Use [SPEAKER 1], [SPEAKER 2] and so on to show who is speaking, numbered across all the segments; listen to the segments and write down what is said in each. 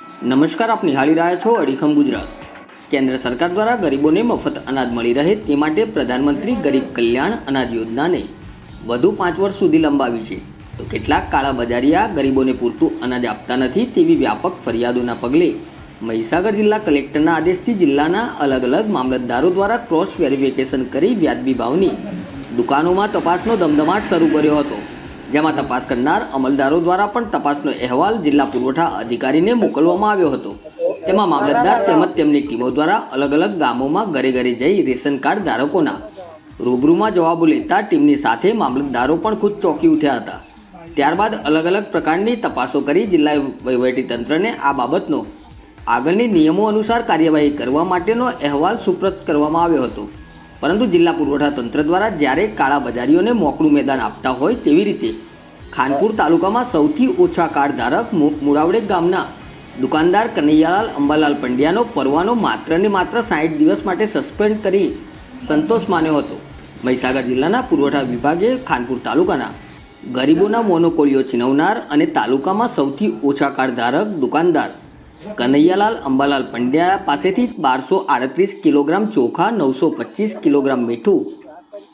[SPEAKER 1] નમસ્કાર, આપ નિહાળી રહ્યા છો અડીખમ ગુજરાત. કેન્દ્ર સરકાર દ્વારા ગરીબોને મફત અનાજ મળી રહે તે માટે પ્રધાનમંત્રી ગરીબ કલ્યાણ અનાજ યોજનાને વધુ પાંચ વર્ષ સુધી લંબાવી છે. તો કેટલાક કાળા બજારિયા ગરીબોને પૂરતું અનાજ આપતા નથી તેવી વ્યાપક ફરિયાદોના પગલે મહીસાગર જિલ્લા કલેક્ટરના આદેશથી જિલ્લાના અલગ અલગ મામલતદારો દ્વારા ક્રોસ વેરિફિકેશન કરી વ્યાજબી ભાવની દુકાનોમાં તપાસનો ધમધમાટ શરૂ કર્યો હતો. જેમાં તપાસ કરનાર અમલદારો દ્વારા પણ તપાસનો અહેવાલ જિલ્લા પુરવઠા અધિકારીને મોકલવામાં આવ્યો હતો. તેમાં મામલતદાર તેમજ તેમની ટીમો દ્વારા અલગ અલગ ગામોમાં ઘરે ઘરે જઈ રેશન કાર્ડ ધારકોના રૂબરૂમાં જવાબો લેતા ટીમની સાથે મામલતદારો પણ ખુદ ચોંકી ઉઠ્યા હતા. ત્યારબાદ અલગ અલગ પ્રકારની તપાસો કરી જિલ્લા વહીવટીતંત્રને આ બાબતનો આગળની નિયમો અનુસાર કાર્યવાહી કરવા માટેનો અહેવાલ સુપ્રત કરવામાં આવ્યો હતો. પરંતુ જિલ્લા પુરવઠા તંત્ર દ્વારા જ્યારે કાળા બજારીઓને મોકળું મેદાન આપતા હોય તેવી રીતે ખાનપુર તાલુકામાં સૌથી ઓછા કાર્ડ ધારક મુરાવડે ગામના દુકાનદાર કનૈયાલાલ અંબાલાલ પંડ્યાનો પરવાનો માત્ર ને માત્ર સાઠ દિવસ માટે સસ્પેન્ડ કરી સંતોષ માન્યો હતો. મહીસાગર જિલ્લાના પુરવઠા વિભાગે ખાનપુર તાલુકાના ગરીબોના મોનોકોલીઓ છીનવનાર અને તાલુકામાં સૌથી ઓછા કાર્ડ ધારક દુકાનદાર કનૈયાલાલ અંબાલાલ પંડ્યા પાસેથી બારસો આડત્રીસ કિલોગ્રામ ચોખા નવસો પચીસ કિલોગ્રામ મીઠું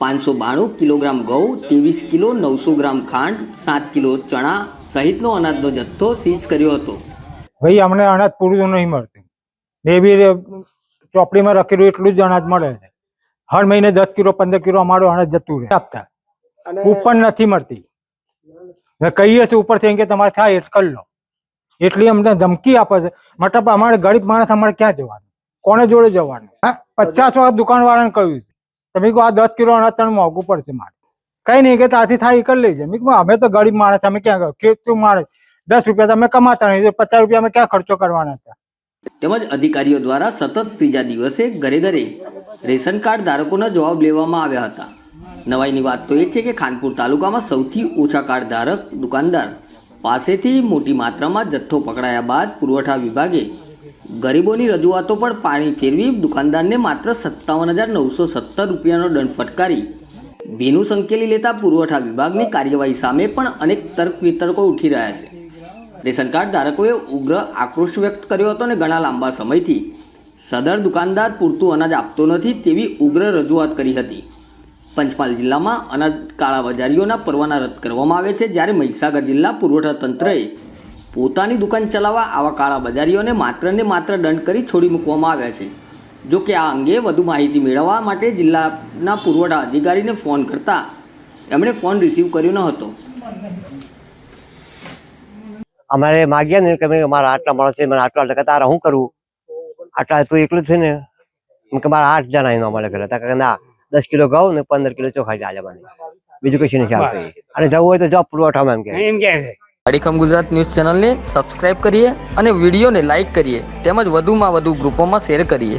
[SPEAKER 1] પાંચસો બાણું કિલોગ્રામ ઘઉં ત્રેવીસ કિલો નવસો ગ્રામ ખાંડ સાત કિલો ચણા સહિતનો અનાજનો જથ્થો સીઝ કર્યો હતો.
[SPEAKER 2] ભાઈ અમને અનાજ પૂરું નહીં મળતું. બે બી ચોપડીમાં રખેલું એટલું જ અનાજ મળે છે. હર મહિને દસ કિલો પંદર કિલો અમારું અનાજ જતું રહે. આપતા. ઉપર નથી મળતી. કહીએ છીએ ઉપરથી એમ કે તમારે થાય એટ કરી લો. એટલી અમને ધમકી આપે છે. મતલબ અમારે ગરીબ માણસ અમારે ક્યાં જવાનું? કોને જોડે જવાનું? હા? પચાસ વખત દુકાન વાળાને કહ્યું છે. તમે કહો આ દસ કિલો અનાજ તને મોંઘું પડશે મારે. કઈ નહીં, કે ત્યાંથી થાય કરી લેજે. મેં કીધું, અમે તો ગરીબ માણસ, અમે ક્યાં ખેતું માણસ દસ રૂપિયા તમે કમાતા નહીં પચાસ રૂપિયા અમે ક્યાં ખર્ચો કરવાના હતા?
[SPEAKER 1] તેમજ અધિકારીઓ દ્વારા સતત ત્રીજા દિવસે ઘરે ઘરે રેશન કાર્ડ ધારકોના જવાબ લેવામાં આવ્યા હતા. નવાઈની વાત તો એ છે કે ખાનપુર તાલુકામાં સૌથી ઓછા કાર્ડ ધારક દુકાનદાર પાસેથી મોટી માત્રામાં જથ્થો પકડાયા બાદ પુરવઠા વિભાગે ગરીબોની રજૂઆતો પર પાણી ફેરવી દુકાનદારને માત્ર સત્તાવન હજાર નવસો સત્તર રૂપિયાનો દંડ ફટકારી ભીનું સંકેલી લેતા પુરવઠા વિભાગની કાર્યવાહી સામે પણ અનેક તર્ક વિતર્કો ઉઠી રહ્યા છે. રેશન કાર્ડ ધારકોએ ઉગ્ર આક્રોશ વ્યક્ત કર્યો હતો અને ઘણા લાંબા સમયથી સદર દુકાનદાર પૂરતું અનાજ આપતો નથી તેવી ઉગ્ર રજૂઆત કરી હતી. પંચમહાલ જિલ્લામાં અનાજ કાળાબજારીઓના પરવાના રદ કરવામાં આવે છે. જ્યારે મહીસાગર જિલ્લા પુરવઠા તંત્રએ પોતાની દુકાન ચલાવવા આવા કાળા બજારીઓને માત્ર ને માત્ર દંડ કરી છોડી મૂકવામાં આવ્યા છે. જો કે આ અંગે વધુ માહિતી મેળવવા માટે જિલ્લાના પુરવઠા અધિકારીને ફોન કરતા એમણે ફોન રિસીવ કર્યો ન હતો.
[SPEAKER 3] અમારે માગ્યા ને કે મારા આટલા માણસ છે, મને આટલા ટકા તારા શું કરું આટલા તું એકલું છે ને? કે મારા આઠ જણા એનો અમારે ઘરે તા કે ના દસ કિલો ઘઉં ને પંદર કિલો ચોખા ચાલે મને. બીજું કશું નથી ચાલતું અને જવું હોય તો જોબ પુરવઠામાં એમ કે
[SPEAKER 4] એમ કે છે.
[SPEAKER 5] અડીખમ ગુજરાત ન્યૂઝ ચેનલને સબસ્ક્રાઇબ કરીએ અને વિડીયોને લાઇક કરીએ. તેમજ વધુમાં વધુ ગ્રુપોમાં શેર કરીએ.